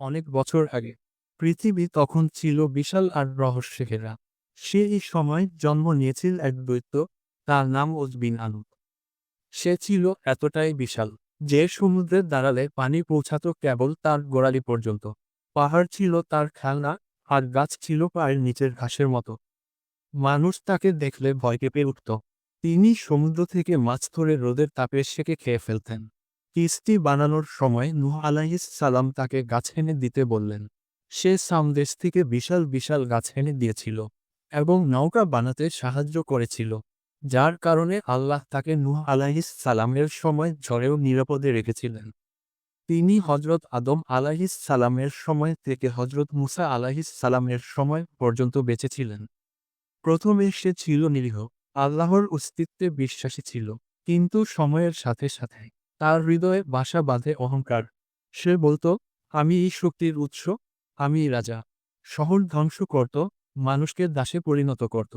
অনেক বছর আগে। পৃথিবী তখন ছিল বিশাল আর রহস্যে ঘেরা সে এই সময় জন্ম নিয়েছিল এক দৈত্য তার নাম ওজবিন আনু। সে ছিল এতটাই বিশাল যে সমুদ্রের দাঁড়ালে পানি পৌঁছাত কেবল তার গোড়ালি পর্যন্ত। পাহাড় ছিল তার খেলনা আর গাছ ছিল পায়ের নিচের ঘাসের মতো। মানুষ তাকে দেখলে ভয় কেঁপে উঠত। তিনি সমুদ্র থেকে মাছ ধরে রোদের তাপে সেকে খেয়ে ফেলতেন। কিস্তি বানানোর সময় নুহ আলাইহিস সালাম তাকে গাছ এনে দিতে বললেন। সে সামদেশ থেকে বিশাল বিশাল গাছ এনে দিয়েছিল এবং নৌকা বানাতে সাহায্য করেছিল, যার কারণে আল্লাহ তাকে নুহ আলাইহিস সালামের সময় ঝড়েও নিরাপদে রেখেছিলেন। তিনি হজরত আদম আলাহিস সালামের সময় থেকে হজরত মুসা আলাহিস সালামের সময় পর্যন্ত বেঁচেছিলেন প্রথমে সে ছিল নিরীহ, আল্লাহর অস্তিত্বে বিশ্বাসী ছিল, কিন্তু সময়ের সাথে সাথে তার হৃদয়ে বাসা বাঁধে অহংকার। সে বলতো, আমি এই শক্তির উৎস, আমি রাজা। শহর ধ্বংস করত, মানুষকে দাসে পরিণত করত।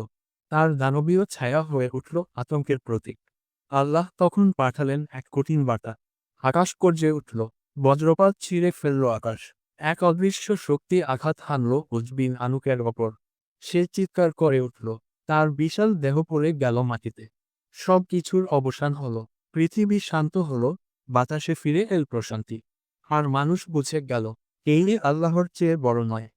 তার দানবীয় ছায়া হয়ে উঠল আতঙ্কের প্রতীক। আল্লাহ তখন পাঠালেন এক কঠিন বার্তা। আকাশ গর্জে উঠল, বজ্রপাত ছিঁড়ে ফেলল আকাশ। এক অদৃশ্য শক্তি আঘাত হানল উজবিন আনুকের ওপর। সে চিৎকার করে উঠল, তার বিশাল দেহ পড়ে গেল মাটিতে। সব কিছুর অবসান হলো, পৃথিবী শান্ত হলো বাতাসে ফিরে এল প্রশান্তি। আর মানুষ বুঝে গেল এই আল্লাহর চেয়ে বড় নয়।